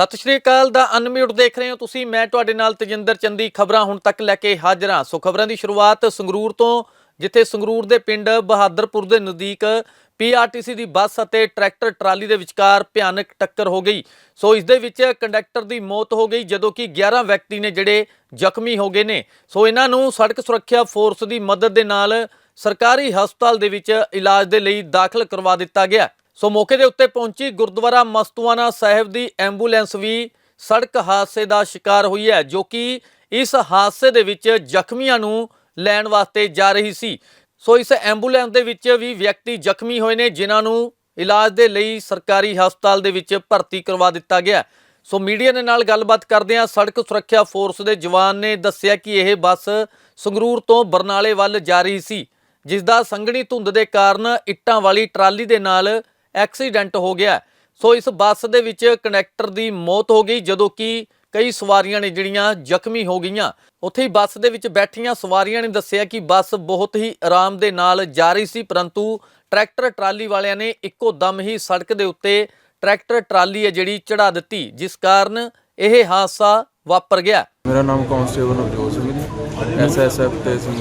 ਸਤਿ ਸ਼੍ਰੀ ਅਕਾਲ ਦਾ ਅਨਮਿਊਟ ਦੇਖ ਰਹੇ ਹੋ ਤੁਸੀਂ, ਮੈਂ ਤੁਹਾਡੇ ਨਾਲ ਤਜਿੰਦਰ ਚੰਦੀ, ਖਬਰਾਂ ਹੁਣ ਤੱਕ ਲੈ ਕੇ ਹਾਜ਼ਰ ਹਾਂ। ਸੋ ਖਬਰਾਂ ਦੀ ਸ਼ੁਰੂਆਤ ਸੰਗਰੂਰ ਤੋਂ, ਜਿੱਥੇ ਸੰਗਰੂਰ ਦੇ ਪਿੰਡ ਬਹਾਦਰਪੁਰ ਦੇ ਨਜ਼ਦੀਕ ਪੀਆਰਟੀਸੀ ਦੀ ਬੱਸ ਅਤੇ ਟਰੈਕਟਰ ਟਰਾਲੀ ਦੇ ਵਿਚਕਾਰ ਭਿਆਨਕ ਟੱਕਰ ਹੋ ਗਈ। ਸੋ ਇਸ ਦੇ ਵਿੱਚ ਕੰਡਕਟਰ ਦੀ ਮੌਤ ਹੋ ਗਈ, ਜਦੋਂ ਕਿ 11 ਵਿਅਕਤੀ ਨੇ ਜਿਹੜੇ ਜ਼ਖਮੀ ਹੋ ਗਏ ਨੇ। ਸੋ ਇਹਨਾਂ ਨੂੰ ਸੜਕ ਸੁਰੱਖਿਆ ਫੋਰਸ ਦੀ ਮਦਦ ਦੇ ਨਾਲ ਸਰਕਾਰੀ ਹਸਪਤਾਲ ਦੇ ਵਿੱਚ ਇਲਾਜ ਦੇ ਲਈ ਦਾਖਲ ਕਰਵਾ ਦਿੱਤਾ ਗਿਆ। ਸੋ ਮੌਕੇ ਦੇ ਉੱਤੇ ਪਹੁੰਚੀ ਗੁਰਦੁਆਰਾ ਮਸਤੂਆਨਾ ਸਾਹਿਬ ਦੀ ਐਂਬੂਲੈਂਸ ਵੀ ਸੜਕ ਹਾਦਸੇ ਦਾ ਸ਼ਿਕਾਰ ਹੋਈ ਹੈ, ਜੋ ਕਿ ਇਸ ਹਾਦਸੇ ਦੇ ਵਿੱਚ ਜ਼ਖਮੀਆਂ ਨੂੰ ਲੈਣ ਵਾਸਤੇ ਜਾ ਰਹੀ ਸੀ। ਸੋ ਇਸ ਐਂਬੂਲੈਂਸ ਦੇ ਵਿੱਚ ਵੀ ਵਿਅਕਤੀ ਜ਼ਖਮੀ ਹੋਏ ਨੇ, ਜਿਨ੍ਹਾਂ ਨੂੰ ਇਲਾਜ ਦੇ ਲਈ ਸਰਕਾਰੀ ਹਸਪਤਾਲ ਦੇ ਵਿੱਚ ਭਰਤੀ ਕਰਵਾ ਦਿੱਤਾ ਗਿਆ ਸੋ ਮੀਡੀਆ ਦੇ ਨਾਲ ਗੱਲਬਾਤ ਕਰਦੇ ਹਾਂ। ਸੜਕ ਸੁਰੱਖਿਆ ਫੋਰਸ ਦੇ ਜਵਾਨ ਨੇ ਦੱਸਿਆ ਕਿ ਇਹ ਬੱਸ ਸੰਗਰੂਰ ਤੋਂ ਬਰਨਾਲੇ ਵੱਲ ਜਾ ਰਹੀ ਸੀ, ਜਿਸ ਦਾ ਸੰਘਣੀ ਧੁੰਦ ਦੇ ਕਾਰਨ ਇੱਟਾਂ ਵਾਲੀ ਟਰਾਲੀ ਦੇ ਨਾਲ ਐਕਸੀਡੈਂਟ ਹੋ ਗਿਆ। ਸੋ ਇਸ ਬੱਸ ਦੇ ਵਿੱਚ ਕਨੈਕਟਰ ਦੀ ਮੌਤ ਹੋ ਗਈ ਜਦੋਂ ਕਿ ਕਈ ਸਵਾਰੀਆਂ ਨੇ ਜਿਹੜੀਆਂ ਜ਼ਖਮੀ ਹੋ ਗਈਆਂ। ਉੱਥੇ ਹੀ ਬੱਸ ਦੇ ਵਿੱਚ ਬੈਠੀਆਂ ਸਵਾਰੀਆਂ ਨੇ ਦੱਸਿਆ ਕਿ ਬੱਸ ਬਹੁਤ ਹੀ ਆਰਾਮ ਦੇ ਨਾਲ ਜਾ ਰਹੀ ਸੀ ਪਰੰਤੂ ਟਰੈਕਟਰ ਟਰਾਲੀ ਵਾਲਿਆਂ ਨੇ ਇੱਕੋ ਦਮ ਹੀ ਸੜਕ ਦੇ ਉੱਤੇ ਟਰੈਕਟਰ ਟਰਾਲੀ ਹੈ ਜਿਹੜੀ ਚੜਾ ਦਿੱਤੀ ਜਿਸ ਕਾਰਨ ਇਹ ਹਾਦਸਾ ਵਾਪਰ ਗਿਆ। ਮੇਰਾ ਨਾਮ ਕਾਂਸਟੇਬਲ ਨਵਜੋਤ ਸਿੰਘ ਜੀ ਐਸਐਸਐਫ ਤੇ ਅਸੀਂ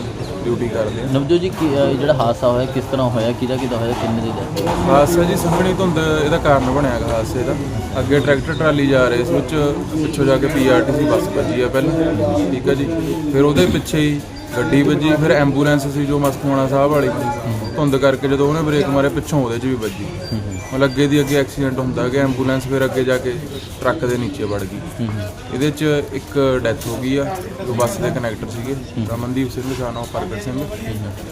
ਡਿਊਟੀ ਕਰਦੇ ਹਾਂ ਨਵਜੋਤ ਜੀ ਕੀ- ਅਹ ਜਿਹੜਾ ਹਾਦਸਾ ਹੋਇਆ ਕਿਸ ਤਰ੍ਹਾਂ ਹੋਇਆ ਕਿਹਦਾ ਕਿਹਦਾ ਹੋਇਆ ਕਿੰਨੇ ਦੀ death ਹੋਈ? ਹਾਦਸਾ ਜੀ ਸੰਘਣੀ ਧੁੰਦ ਇਹਦਾ ਕਾਰਨ ਬਣਿਆ ਹੈਗਾ ਹਾਦਸੇ ਦਾ। ਅੱਗੇ ਟਰੈਕਟਰ ਟਰਾਲੀ ਜਾ ਰਹੇ ਸੀ ਵਿੱਚ ਪਿੱਛੋਂ ਜਾ ਕੇ ਪੀਆਰਟੀਸੀ ਬੱਸ ਵੱਜੀ ਆ ਪਹਿਲਾਂ। ਠੀਕ ਹੈ ਜੀ। ਫਿਰ ਉਹਦੇ ਪਿੱਛੇ ਹੀ ਗੱਡੀ ਵੱਜੀ ਫਿਰ ਐਂਬੂਲੈਂਸ ਸੀ ਜੋ ਮਸਤੂਆਣਾ ਸਾਹਿਬ ਵਾਲੀ। ਧੁੰਦ ਕਰਕੇ ਜਦੋਂ ਉਹਨੇ ਬ੍ਰੇਕ ਮਾਰੇ ਪਿੱਛੋਂ ਉਹਦੇ 'ਚ ਵੀ ਵੱਜੀ। ਮਤਲਬ ਅੱਗੇ ਦੀ ਅੱਗੇ ਐਕਸੀਡੈਂਟ ਹੁੰਦਾ ਕਿ ਐਂਬੂਲੈਂਸ ਫਿਰ ਅੱਗੇ ਜਾ ਕੇ ਟਰੱਕ ਦੇ ਨੀਚੇ ਵੜ ਗਈ। ਇਹਦੇ 'ਚ ਇੱਕ ਡੈਥ ਹੋ ਗਈ ਆ ਜੋ ਬੱਸ ਦੇ ਕਨੈਕਟਰ ਸੀਗੇ ਰਮਨਦੀਪ ਸਿੰਘ ਸਾਨੋ ਪ੍ਰਗਟ ਸਿੰਘ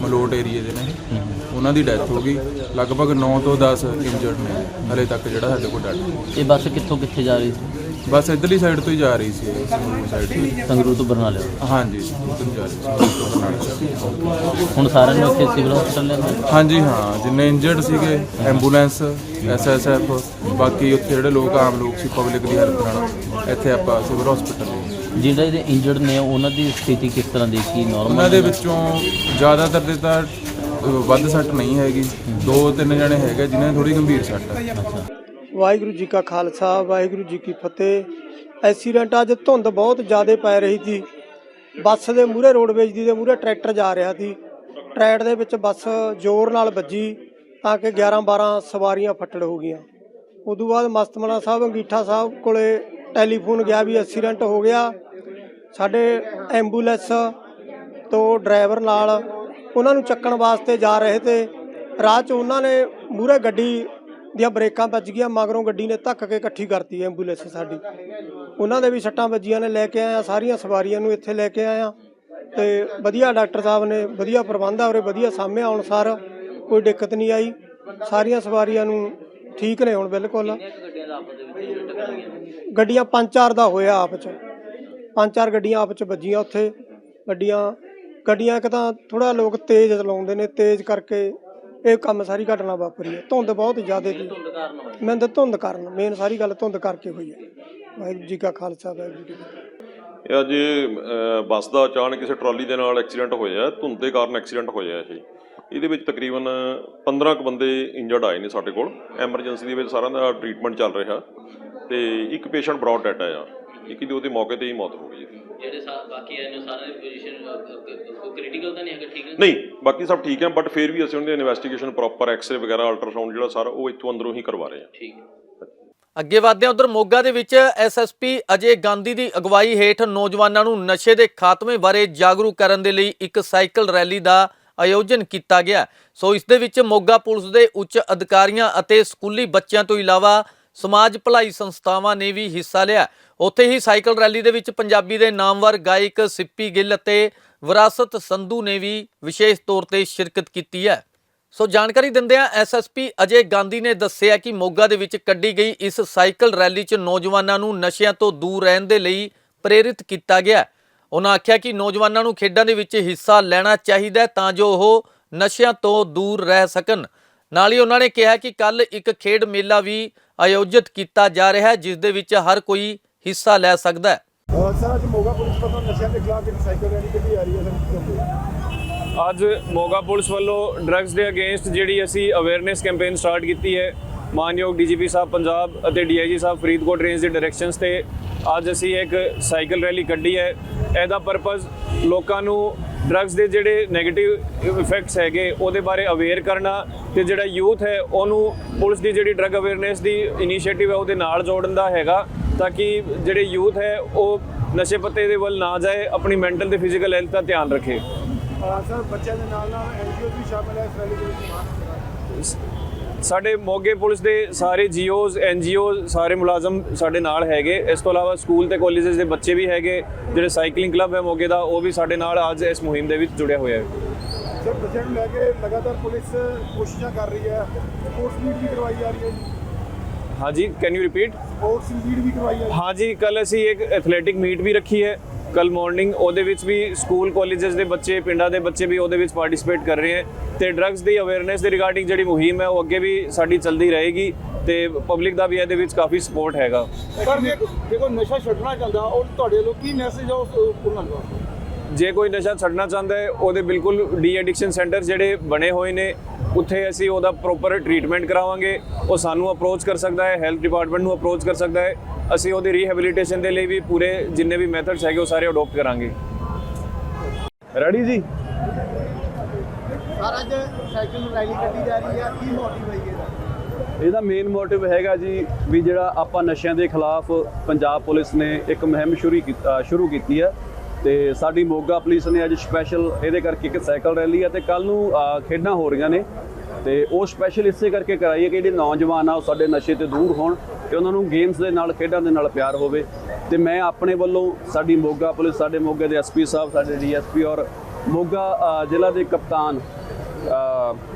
ਮਲੋਟ ਏਰੀਏ ਦੇ ਨੇ। ਉਹਨਾਂ ਦੀ ਡੈਥ ਹੋ ਗਈ ਲਗਭਗ 9 ਤੋਂ 10 ਇੰਜਰਡ ਨੇ ਹਲੇ ਤੱਕ ਜਿਹੜਾ ਸਾਡੇ ਕੋਲ ਡਾਟਾ ਇਹ ਬੱਸ ਕਿੱਥੋਂ ਕਿੱਥੇ ਜਾ ਰਹੀ ਸੀ? ਬਸ ਇਧਰਲੀ ਸਾਈਡ ਤੋਂ ਹੀ ਜਾ ਰਹੀ ਸੀ। ਸਾਈਡ ਤੋਂ। ਸੰਗਰੂਰ ਤੋਂ ਬਰਨਾਲੇ ਹਾਂਜੀ ਉੱਧਰ ਨੂੰ ਜਾ ਰਹੀ ਸੀ। ਬਰਨਾਲੇ। ਹੁਣ ਸਾਰਿਆਂ ਨੂੰ ਇੱਥੇ ਸਿਵਲ ਹਸਪਤਾਲ ਲਿਆਂਦਾ ਹਾਂਜੀ ਹਾਂ ਜਿੰਨੇ ਇੰਜਰਡ ਸੀਗੇ ਐਂਬੂਲੈਂਸ ਐਸਐਸਐਫ ਬਾਕੀ ਉੱਥੇ ਜਿਹੜੇ ਲੋਕ ਆਮ ਲੋਕ ਸੀ ਪਬਲਿਕ ਦੀ ਹੈਲਪ ਨਾਲ ਇੱਥੇ ਆਪਾਂ ਸਿਵਲ ਹਸਪੀਟਲ ਜਿਹੜੇ ਇਹਦੇ ਇੰਜਰਡ ਨੇ ਉਹਨਾਂ ਦੀ ਸਥਿਤੀ ਕਿਸ ਤਰ੍ਹਾਂ ਦੀ ਕੀ ਉਹਨਾਂ ਨਾਰਮਲ ਦੇ ਵਿੱਚੋਂ ਜ਼ਿਆਦਾਤਰ ਦੇ ਤਾਂ ਵੱਧ ਸੱਟ ਨਹੀਂ ਹੈਗੀ। ਦੋ ਤਿੰਨ ਜਣੇ ਹੈਗੇ ਜਿਨ੍ਹਾਂ ਦੀ ਥੋੜੀ ਗੰਭੀਰ ਸੱਟ ਹੈ। ਵਾਹਿਗੁਰੂ ਜੀ ਕਾ ਖਾਲਸਾ, ਵਾਹਿਗੁਰੂ ਜੀ ਕੀ ਫਤਿਹ। ਐਕਸੀਡੈਂਟ ਅੱਜ ਧੁੰਦ ਬਹੁਤ ਜ਼ਿਆਦਾ ਪੈ ਰਹੀ ਸੀ। ਬੱਸ ਦੇ ਮੂਹਰੇ ਰੋਡਵੇਜ ਦੀ ਦੇ ਮੂਹਰੇ ਟਰੈਕਟਰ ਜਾ ਰਿਹਾ ਸੀ। ਟਰੈਕ ਦੇ ਵਿੱਚ ਬੱਸ ਜ਼ੋਰ ਨਾਲ ਵੱਜੀ ਤਾਂ ਕਿ 11 12 ਸਵਾਰੀਆਂ ਫੱਟੜ ਹੋ ਗਈਆਂ। ਉਦੋਂ ਬਾਅਦ ਮਸਤਮਣਾ ਸਾਹਿਬ, ਅੰਗੀਠਾ ਸਾਹਿਬ ਕੋਲੇ ਟੈਲੀਫੋਨ ਗਿਆ ਵੀ ਐਕਸੀਡੈਂਟ ਹੋ ਗਿਆ। ਸਾਡੇ ਐਂਬੂਲੈਂਸ ਤੋਂ ਡਰਾਈਵਰ ਨਾਲ ਉਹਨਾਂ ਨੂੰ ਚੱਕਣ ਵਾਸਤੇ ਜਾ ਰਹੇ ਤੇ ਰਾਹ 'ਚ ਉਹਨਾਂ ਨੇ ਮੂਹਰੇ ਗੱਡੀ ਦੀਆਂ ਬ੍ਰੇਕਾਂ ਵੱਜ ਗਈਆਂ, ਮਗਰੋਂ ਗੱਡੀ ਨੇ ਧੱਕ ਕੇ ਇਕੱਠੀ ਕਰਤੀ ਐਂਬੂਲੈਂਸ ਸਾਡੀ। ਉਹਨਾਂ ਦੇ ਵੀ ਸੱਟਾਂ ਵੱਜੀਆਂ ਨੇ, ਲੈ ਕੇ ਆਇਆ, ਸਾਰੀਆਂ ਸਵਾਰੀਆਂ ਨੂੰ ਇੱਥੇ ਲੈ ਕੇ ਆਇਆ। ਤੇ ਵਧੀਆ ਡਾਕਟਰ ਸਾਹਿਬ ਨੇ, ਵਧੀਆ ਪ੍ਰਬੰਧ ਆ ਉਰੇ, ਵਧੀਆ ਸਾਹਮਣੇ ਆਉਣ ਅਨੁਸਾਰ ਕੋਈ ਦਿੱਕਤ ਨਹੀਂ ਆਈ। ਸਾਰੀਆਂ ਸਵਾਰੀਆਂ ਨੂੰ ਠੀਕ ਨੇ ਹੁਣ ਬਿਲਕੁਲ। ਗੱਡੀਆਂ ਪੰਜ ਚਾਰ ਦਾ ਹੋਇਆ ਆਪ ਚ। ਪੰਜ ਚਾਰ ਗੱਡੀਆਂ ਆਪ ਚ ਵੱਜੀਆਂ ਉੱਥੇ। ਗੱਡੀਆਂ ਗੱਡੀਆਂ ਇੱਕ ਤਾਂ ਥੋੜਾ ਲੋਕ ਤੇਜ਼ ਚਲਾਉਂਦੇ ਨੇ, ਤੇਜ਼ ਕਰਕੇ ਇਹ ਕੰਮ ਸਾਰੀ ਘਟਨਾ ਵਾਪਰੀ ਹੈ। ਧੁੰਦ ਬਹੁਤ ਜ਼ਿਆਦਾ ਸੀ। ਮੈਂ ਤਾਂ ਧੁੰਦ ਕਾਰਨ ਮੇਨ ਸਾਰੀ ਗੱਲ ਧੁੰਦ ਕਰਕੇ ਹੋਈ ਹੈ। ਵਾਹਿਗੁਰੂ ਜੀ ਕਾ ਖਾਲਸਾ ਵਾਹਿਗੁਰੂ ਜੀ ਕੀ ਫਤਿਹ। ਇਹ ਅੱਜ ਬੱਸ ਦਾ ਅਚਾਨਕ ਕਿਸੇ ਟਰਾਲੀ ਦੇ ਨਾਲ ਐਕਸੀਡੈਂਟ ਹੋਇਆ। ਹੈ। ਧੁੰਦ ਦੇ ਕਾਰਨ ਐਕਸੀਡੈਂਟ ਹੋਇਆ ਇਹ। ਇਹਦੇ ਵਿੱਚ ਤਕਰੀਬਨ 15 ਕੁ ਬੰਦੇ ਇੰਜਰਡ ਆਏ ਨੇ ਸਾਡੇ ਕੋਲ। ਐਮਰਜੈਂਸੀ ਦੇ ਵਿੱਚ ਸਾਰਿਆਂ ਦਾ ਟ੍ਰੀਟਮੈਂਟ ਚੱਲ ਰਿਹਾ। ਤੇ ਇੱਕ ਪੇਸ਼ੈਂਟ ਬ੍ਰੌਡ ਡੈਡ ਆਇਆ ਇੱਕ ਦੀ ਉਹਦੀ ਮੌਕੇ ਤੇ ਹੀ ਮੌਤ ਹੋ ਗਈ ਇਹਦੀ। ਜਿਹੜੇ ਬਾਕੀ ਪੋਜੀਸ਼ਨ ਕ੍ਰਿਟੀਕਲ ਤਾਂ ਨਹੀਂ ਹੈਗਾ ਠੀਕ ਨਹੀਂ ਬਾਕੀ ਸਭ ਠੀਕ ਹੈ ਬਟ ਫਿਰ ਵੀ ਅਸੀਂ ਉਹਨਾਂ ਦੀ ਇਨਵੈਸਟੀਗੇਸ਼ਨ ਪ੍ਰੋਪਰ ਐਕਸ-ਰੇ ਵਗੈਰਾ ਅਲਟਰਾਸਾਊਂਡ ਜਿਹੜਾ ਸਾਰਾ ਉਹ ਇੱਥੋਂ ਅੰਦਰੋਂ ਹੀ ਕਰਵਾ ਰਹੇ ਹਾਂ। ਠੀਕ ਅੱਗੇ ਵਧਦੇ ਹਾਂ ਉਧਰ ਮੋਗਾ ਦੇ ਵਿੱਚ ਐਸਐਸਪੀ ਅਜੇ ਗਾਂਧੀ ਦੀ ਅਗਵਾਈ ਹੇਠ ਨੌਜਵਾਨਾਂ ਨੂੰ ਨਸ਼ੇ ਦੇ ਖਾਤਮੇ ਬਾਰੇ ਜਾਗਰੂਕ ਕਰਨ ਦੇ ਲਈ ਇੱਕ ਸਾਈਕਲ ਰੈਲੀ ਦਾ ਆਯੋਜਨ ਕੀਤਾ ਗਿਆ। ਸੋ ਇਸ ਦੇ ਵਿੱਚ ਮੋਗਾ ਪੁਲਿਸ ਦੇ ਉੱਚ ਅਧਿਕਾਰੀਆਂ ਅਤੇ ਸਕੂਲੀ ਬੱਚਿਆਂ ਤੋਂ ਇਲਾਵਾ ਸਮਾਜ ਭਲਾਈ ਸੰਸਥਾਵਾਂ ਨੇ ਵੀ ਹਿੱਸਾ ਲਿਆ। ਉੱਥੇ ਹੀ ਸਾਈਕਲ ਰੈਲੀ ਦੇ ਵਿੱਚ ਪੰਜਾਬੀ ਦੇ ਨਾਮਵਰ ਗਾਇਕ ਸਿੱਪੀ ਗਿੱਲ ਅਤੇ ਵਿਰਾਸਤ ਸੰਧੂ ਨੇ ਵੀ ਵਿਸ਼ੇਸ਼ ਤੌਰ ਤੇ ਸ਼ਿਰਕਤ ਕੀਤੀ ਹੈ। ਸੋ ਜਾਣਕਾਰੀ ਦਿੰਦਿਆਂ ਐਸਐਸਪੀ ਅਜੇ ਗਾਂਧੀ ਨੇ ਦੱਸਿਆ ਕਿ ਮੋਗਾ ਦੇ ਵਿੱਚ ਕੱਢੀ ਗਈ ਇਸ ਸਾਈਕਲ ਰੈਲੀ 'ਚ ਨੌਜਵਾਨਾਂ ਨੂੰ ਨਸ਼ਿਆਂ ਤੋਂ ਦੂਰ ਰਹਿਣ ਦੇ ਲਈ ਪ੍ਰੇਰਿਤ ਕੀਤਾ ਗਿਆ। ਉਹਨਾਂ ਆਖਿਆ ਕਿ ਨੌਜਵਾਨਾਂ ਨੂੰ ਖੇਡਾਂ ਦੇ ਵਿੱਚ ਹਿੱਸਾ ਲੈਣਾ ਚਾਹੀਦਾ ਤਾਂ ਜੋ ਉਹ ਨਸ਼ਿਆਂ ਤੋਂ ਦੂਰ ਰਹਿ ਸਕਣ। ਨਾਲ ਹੀ ਉਹਨਾਂ ਨੇ ਕਿਹਾ ਕਿ ਕੱਲ ਇੱਕ ਖੇਡ ਮੇਲਾ ਵੀ ਆਯੋਜਿਤ ਕੀਤਾ ਜਾ ਰਿਹਾ ਹੈ ਜਿਸ ਦੇ ਵਿੱਚ ਹਰ ਕੋਈ ਹਿੱਸਾ ਲੈ ਸਕਦਾ ਹੈ। ਸਰ ਅੱਜ ਮੋਗਾ ਪੁਲਿਸ ਵੱਲੋਂ ਨਸ਼ਿਆਂ ਦੇ ਖਿਲਾਫ ਇੱਕ ਸਾਈਕਲ ਰੈਲੀ ਕੱਢੀ ਜਾ ਰਹੀ ਹੈ ਸਰ ਕੀ ਕਹੋਗੇ ਅੱਜ ਮੋਗਾ ਪੁਲਿਸ ਵੱਲੋਂ ਡਰੱਗਸ ਦੇ ਅਗੇਂਸਟ ਜਿਹੜੀ ਅਸੀਂ ਅਵੇਅਰਨੈਸ ਕੈਂਪੇਨ ਸਟਾਰਟ ਕੀਤੀ ਹੈ ਮਾਨਯੋਗ ਡੀਜੀਪੀ ਸਾਹਿਬ ਪੰਜਾਬ ਅਤੇ ਡੀਆਈਜੀ ਸਾਹਿਬ ਫਰੀਦਕੋਟ ਰੇਂਜ ਦੇ ਡਾਇਰੈਕਸ਼ਨਸ ਤੇ ਅੱਜ ਅਸੀਂ ਇੱਕ ਸਾਈਕਲ ਰੈਲੀ ਕੱਢੀ ਹੈ। ਇਹਦਾ ਪਰਪਸ ਲੋਕਾਂ ਨੂੰ ਡਰੱਗਸ ਦੇ ਜਿਹੜੇ 네ਗੇਟਿਵ ਇਫੈਕਟਸ ਹੈਗੇ ਉਹਦੇ ਬਾਰੇ ਅਵੇਅਰ ਕਰਨਾ ਤੇ ਜਿਹੜਾ ਯੂਥ ਹੈ ਉਹਨੂੰ ਪੁਲਿਸ ਦੀ ਜਿਹੜੀ ਡਰੱਗ ਅਵੇਅਰਨੈਸ ਦੀ ਇਨੀਸ਼ੀਏਟਿਵ ਹੈ ਉਹਦੇ ਨਾਲ ਜੋੜਨ ਦਾ ਹੈਗਾ ਤਾਂ ਕਿ ਜਿਹੜੇ ਯੂਥ ਹੈ ਉਹ ਨਸ਼ੇ ਪੱਤੇ ਦੇ ਵੱਲ ਨਾ ਜਾਏ ਆਪਣੀ ਮੈਂਟਲ ਤੇ ਫਿਜ਼ੀਕਲ ਹੈਲਥ ਦਾ ਧਿਆਨ ਰੱਖੇ। ਸਰ ਬੱਚਿਆਂ ਦੇ ਨਾਲ ਨਾਲ ਐਨਜੀਓ ਵੀ ਸ਼ਾਮਲ ਹੈ ਇਸ ਰੈਲੀ ਦੇ ਵਿੱਚ? ਸਾਡੇ ਮੋਗੇ ਪੁਲਿਸ ਦੇ ਸਾਰੇ ਜੀਓਜ਼ ਐਨਜੀਓ ਸਾਰੇ ਮੁਲਾਜ਼ਮ ਸਾਡੇ ਨਾਲ ਹੈਗੇ। ਇਸ ਤੋਂ ਇਲਾਵਾ ਸਕੂਲ ਤੇ ਕਾਲਜਸ ਦੇ ਬੱਚੇ ਵੀ ਹੈਗੇ। ਜਿਹੜੇ ਸਾਈਕਲਿੰਗ ਕਲੱਬ ਹੈ ਮੋਗੇ ਦਾ ਉਹ ਵੀ ਸਾਡੇ ਨਾਲ ਅੱਜ ਇਸ ਮੁਹਿੰਮ ਦੇ ਵਿੱਚ ਜੁੜਿਆ ਹੋਇਆ ਹੈ। ਸਰ ਬੱਚਿਆਂ ਨੂੰ ਲੈ ਕੇ ਲਗਾਤਾਰ ਪੁਲਿਸ ਕੋਸ਼ਿਸ਼ਾਂ ਕਰ ਰਹੀ ਹੈ। ਸਪੋਰਟਸ ਮੀਟ ਵੀ ਕਰਵਾਈ ਜਾ ਰਹੀ ਹੈ ਜੀ। ਹਾਂਜੀ can you repeat sports meet ਵੀ ਕਰਵਾਈ ਜਾ ਰਹੀ ਹੈ। ਹਾਂਜੀ ਕੱਲ ਅਸੀਂ ਇੱਕ ਐਥਲੈਟਿਕ ਮੀਟ ਵੀ ਰੱਖੀ ਹੈ। ਕੱਲ ਮਾਰਨਿੰਗ ਉਹਦੇ ਵਿੱਚ ਵੀ ਸਕੂਲ ਕਾਲਜਸ ਦੇ ਬੱਚੇ, ਪਿੰਡਾਂ ਦੇ ਬੱਚੇ ਵੀ ਉਹਦੇ ਵਿੱਚ ਪਾਰਟਿਸਿਪੇਟ ਕਰ ਰਹੇ ਹੈ ਤੇ ਡਰੱਗਸ ਦੀ ਅਵੇਅਰਨੈਸ ਦੇ ਰਿਗਾਰਡਿੰਗ ਜਿਹੜੀ ਮੁਹਿੰਮ ਹੈ ਉਹ ਅੱਗੇ ਵੀ ਸਾਡੀ ਚੱਲਦੀ ਰਹੇਗੀ ਤੇ ਪਬਲਿਕ ਦਾ ਵੀ ਇਹਦੇ ਵਿੱਚ ਕਾਫੀ ਸਪੋਰਟ ਹੈਗਾ। ਸਰ ਦੇਖੋ ਨਸ਼ਾ ਛੱਡਣਾ ਚਾਹੁੰਦਾ ਉਹ ਤੁਹਾਡੇ ਲੋਕ ਕੀ ਮੈਸੇਜ ਆ ਉਸ ਉਹਨਾਂ ਦਾ ਜੇ ਕੋਈ ਨਸ਼ਾ ਛੱਡਣਾ ਚਾਹੁੰਦਾ ਹੈ ਉਹਦੇ ਬਿਲਕੁਲ ਡੀ ਐਡਿਕਸ਼ਨ ਸੈਂਟਰ ਜਿਹੜੇ ਬਣੇ ਹੋਏ ਨੇ ਉੱਥੇ ਅਸੀਂ ਉਹਦਾ ਪ੍ਰੋਪਰ ਟ੍ਰੀਟਮੈਂਟ ਕਰਾਵਾਂਗੇ। ਉਹ ਸਾਨੂੰ ਅਪਰੋਚ ਕਰ ਸਕਦਾ ਹੈ ਹੈਲਥ ਡਿਪਾਰਟਮੈਂਟ ਨੂੰ ਅਪਰੋਚ ਕਰ ਸਕਦਾ ਹੈ। ਅਸੀਂ ਉਹਦੀ ਰੀਹੈਬਿਲਿਟੇਸ਼ਨ ਦੇ ਲਈ ਵੀ ਪੂਰੇ ਜਿੰਨੇ ਵੀ ਮੈਥਡਸ ਹੈਗੇ ਉਹ ਸਾਰੇ ਅਡਾਪਟ ਕਰਾਂਗੇ। ਰੈਡੀ ਜੀ? ਸਰ ਅੱਜ ਸਾਈਕਲ ਰੈਲੀ ਕੱਢੀ ਜਾ ਰਹੀ ਹੈ ਕੀ ਮੋਟਿਵ ਹੈ ਇਹਦਾ? ਇਹਦਾ ਮੇਨ ਮੋਟਿਵ ਹੈਗਾ ਜੀ ਵੀ ਜਿਹੜਾ ਆਪਾਂ ਨਸ਼ਿਆਂ ਦੇ ਖਿਲਾਫ ਪੰਜਾਬ ਪੁਲਿਸ ਨੇ ਇੱਕ ਮੁਹਿੰਮ ਸ਼ੁਰੂ ਕੀਤਾ ਸ਼ੁਰੂ ਕੀਤੀ ਹੈ ਤੇ ਸਾਡੀ ਮੋਗਾ ਪੁਲਿਸ ਨੇ ਅੱਜ ਸਪੈਸ਼ਲ ਇਹਦੇ ਕਰਕੇ ਇੱਕ ਸਾਈਕਲ ਰੈਲੀ ਹੈ ਤੇ ਕੱਲ ਨੂੰ ਖੇਡਾਂ ਹੋ ਰਹੀਆਂ ਨੇ। ਤੇ ਉਹ ਸਪੈਸ਼ਲ ਇਸੇ ਕਰਕੇ ਕਰਾਈ ਹੈ ਕਿ ਜਿਹੜੇ ਨੌਜਵਾਨ ਆ, ਉਹ ਸਾਡੇ ਨਸ਼ੇ ਤੋਂ ਦੂਰ ਹੋਣ ਤੇ ਉਹਨਾਂ ਨੂੰ ਗੇਮਸ ਦੇ ਨਾਲ, ਖੇਡਾਂ ਦੇ ਨਾਲ ਪਿਆਰ ਹੋਵੇ। ਤੇ ਮੈਂ ਆਪਣੇ ਵੱਲੋਂ ਸਾਡੀ ਮੋਗਾ ਪੁਲਿਸ, ਸਾਡੇ ਮੋਗੇ ਦੇ ਐਸਪੀ ਸਾਹਿਬ, ਸਾਡੇ ਡੀਐਸਪੀ ਔਰ ਮੋਗਾ ਜ਼ਿਲ੍ਹਾ ਦੇ ਕਪਤਾਨ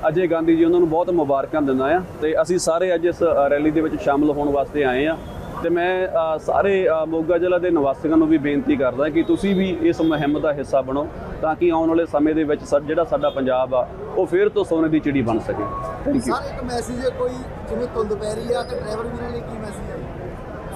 ਅਜੇ ਗਾਂਧੀ ਜੀ, ਉਹਨਾਂ ਨੂੰ ਬਹੁਤ ਮੁਬਾਰਕਾਂ ਦਿੰਦਾ ਆ। ਤੇ ਅਸੀਂ ਸਾਰੇ ਅੱਜ ਇਸ ਰੈਲੀ ਦੇ ਵਿੱਚ ਸ਼ਾਮਲ ਹੋਣ ਵਾਸਤੇ ਆਏ ਆ। ਤੇ ਮੈਂ ਸਾਰੇ ਮੋਗਾ ਜ਼ਿਲ੍ਹਾ ਦੇ ਨਿਵਾਸੀਆਂ ਨੂੰ ਵੀ ਬੇਨਤੀ ਕਰਦਾ ਕਿ ਤੁਸੀਂ ਵੀ ਇਸ ਮੁਹਿੰਮ ਦਾ ਹਿੱਸਾ ਬਣੋ ਤਾਂ ਕਿ ਆਉਣ ਵਾਲੇ ਸਮੇਂ ਦੇ ਵਿੱਚ ਜਿਹੜਾ ਸਾਡਾ ਪੰਜਾਬ ਆ ਉਹ ਫੇਰ ਤੋਂ ਸੋਨੇ ਦੀ ਚਿੜੀ ਬਣ ਸਕੇ। ਥੈਂਕ ਯੂ ਸਰ ਇੱਕ ਮੈਸੇਜ ਹੈ ਕੋਈ ਜਿਵੇਂ ਧੁੰਦ ਪੈ ਰਹੀ ਆ ਤੇ ਡਰਾਈਵਰ ਵੀਰਾਂ ਲਈ ਕੀ ਮੈਸੇਜ ਹੈ?